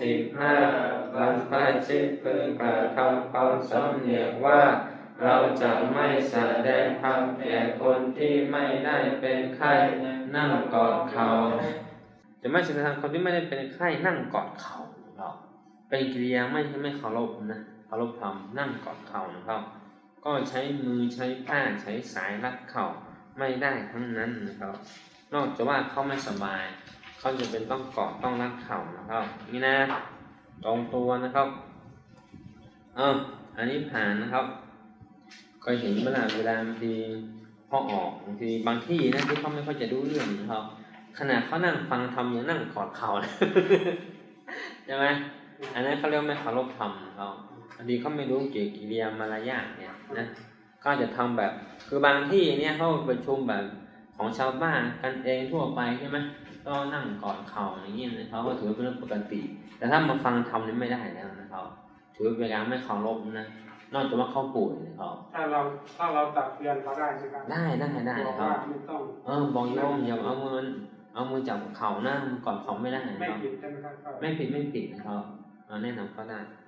สิบห้าบรรพชิตพึงกระทำความสำเนียกว่า เราจะไม่แสดงธรรมแก่คนที่ไม่ได้เป็นไข้นั่งกอดเขา จะไม่แสดงธรรมคนที่ไม่ได้เป็นไข้นั่งกอดเข่านะครับเป็นกิริยาไม่ไม่เคารพนะเคารพธรรมนั่งกอดเขานะครับ ก็ใช้มือใช้ผ้าใช้สายรัดเข่าไม่ได้ทั้งนั้นนะครับ นอกจากว่าเขาไม่สบาย เขาจะเป็นต้องเกาะต้องรัดเข่านะครับ นี่นะตรงตัวนะครับเอออันนี้ผ่านนะครับเคยเห็นเวลาเวลาบางทีพอออกบางทีบางที่นะที่เขาไม่ค่อยจะรู้เรื่องนะครับ ขนาดเขานั่งฟังทำยังนั่งกอดเข่าใช่ไหมอันนั้นเขาเรียกไม่เคารพธรรมเขาบางทีเขาไม่รู้เกี่ยวกิริยามารยาทเนี่ยนะก็จะทำแบบคือบางที่เนี่ยเขาประชุมแบบ ของชาวบ้านกันเองทั่วไปใช่ไหมก็นั่งกอดเข่าอย่างเงี้ยนะเขาก็ถือเป็นเรื่องปกติ แต่ถ้ามาฟังธรรมนี่ไม่ได้แล้วนะครับถือเป็นการไม่เคารพนะนอกจากว่าเขาป่วยนะครับถ้าเราถ้าเราตักเตือนเขาได้ใช่ไหมครับได้ได้ได้บอกครัว่าบไม่ต้องเออบอกโยมอย่าเอามือเอามือจับเข่าหน้ามือกอดเขาไม่ได้นะไม่ครับผิดใช่ไหมครับก็ไม่ผิดไม่ผิดนะครับเอาแนะนำเขาได้ค